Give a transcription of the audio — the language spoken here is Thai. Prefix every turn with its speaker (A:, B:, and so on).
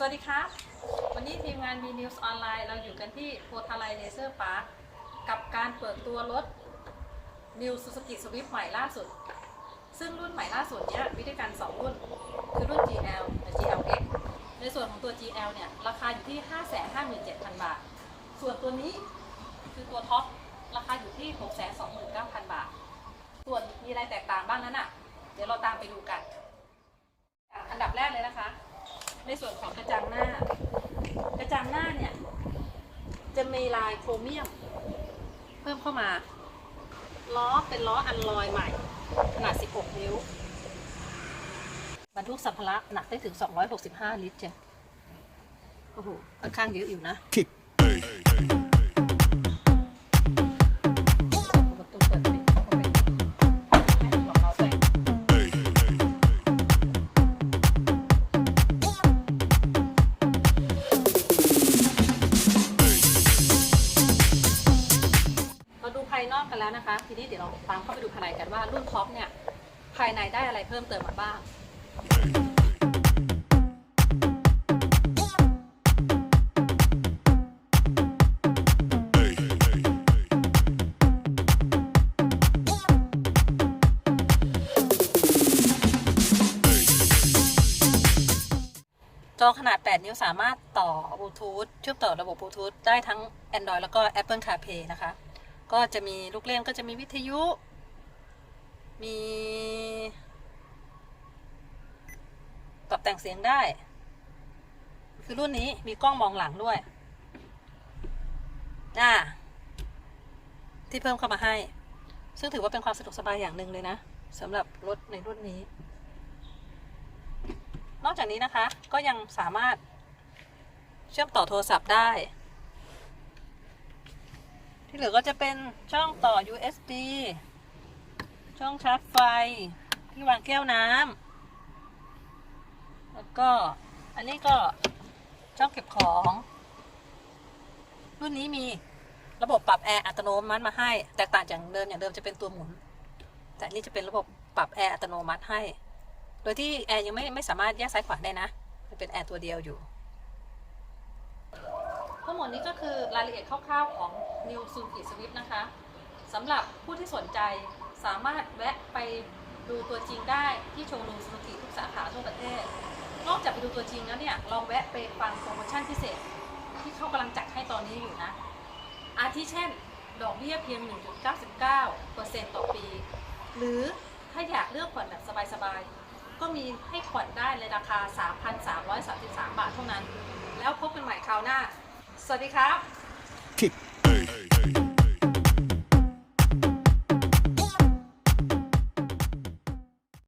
A: สวัสดีครับ วันนี้ทีมงาน B News ออนไลน์เราอยู่กันที่โพธาไลเลเซอร์พาร์คกับการเปิดตัวรถ New Suzuki Swift ใหม่ล่าสุด ซึ่งรุ่นใหม่ล่าสุดเนี้ยมีด้วยกัน 2 รุ่น คือรุ่น GL และ GLX ในส่วนของตัว GL เนี่ย ราคาอยู่ที่ 557,000 บาท ส่วนตัวนี้คือตัวท็อปราคาอยู่ที่ 629,000 บาท ส่วนมีอะไรแตกต่างบ้างนั้นอะ เดี๋ยวเราตามไปดูกัน อันดับแรกเลยนะคะ ในส่วนของกระจังหน้า กระจังหน้าเนี่ย จะมีลายโครเมียม เพิ่มเข้ามา ล้อเป็นล้ออันลอยใหม่ ขนาด 16 นิ้ว บรรทุกสัมภาระหนักได้ถึง 265 ลิตรจ้ะโอ้โหค่อนข้างเยอะอยู่นะ
B: Kick.
A: ประ นะคะ ทีนี้เดี๋ยวเราตามเข้าไปดูภายในกันว่ารุ่นท็อปเนี่ยภายในได้อะไรเพิ่มเติมมาบ้างจอขนาด 8 นิ้วสามารถต่อบลูทูธเชื่อมต่อระบบบลูทูธได้ทั้ง Android แล้วก็ Apple CarPlay นะคะ ก็จะมีลูกเล่นก็จะมีวิทยุ มีปรับแต่งเสียงได้ คือรุ่นนี้มีกล้องมองหลังด้วยอ่าที่เพิ่มเข้ามาให้ ซึ่งถือว่าเป็นความสะดวกสบายอย่างหนึ่งเลยนะสำหรับรถในรุ่นนี้ นอกจากนี้นะคะก็ยังสามารถเชื่อมต่อโทรศัพท์ได้ ที่เหลือก็จะเป็นช่องต่อ USB ช่องชาร์จไฟ ที่วางแก้วน้ำแล้วก็อันนี้ก็ช่องเก็บของ รุ่นนี้มีระบบปรับแอร์อัตโนมัติมาให้ แตกต่างจากเดิมอย่างเดิมจะเป็นตัวหมุน แต่อันนี่จะเป็นระบบปรับแอร์อัตโนมัติให้ โดยที่แอร์ยังไม่ไม่สามารถแยกซ้ายขวาได้นะจะเป็นแอร์ตัวเดียวอยู่ หมดนี้ก็คือรายละเอียดคร่าวๆของ New Suzuki Swift นะคะสำหรับผู้ที่สนใจสามารถแวะไปดูตัวจริงได้ที่โชว์รูม Suzuki ทุกสาขาทั่วประเทศ นอกจากไปดูตัวจริงแล้วเนี่ยลองแวะไปฟังโปรโมชั่นพิเศษ ที่เขากำลังจัดให้ตอนนี้อยู่นะ อาทิเช่น ดอกเบี้ยเพียง 1.99%ต่อปี หรือถ้าอยากเลือกผ่อนแบบสบายๆ ก็มีให้ผ่อนได้ในราคา 3,333 บาทเท่านั้น แล้วพบกันใหม่คราวหน้า สวัสดีครับ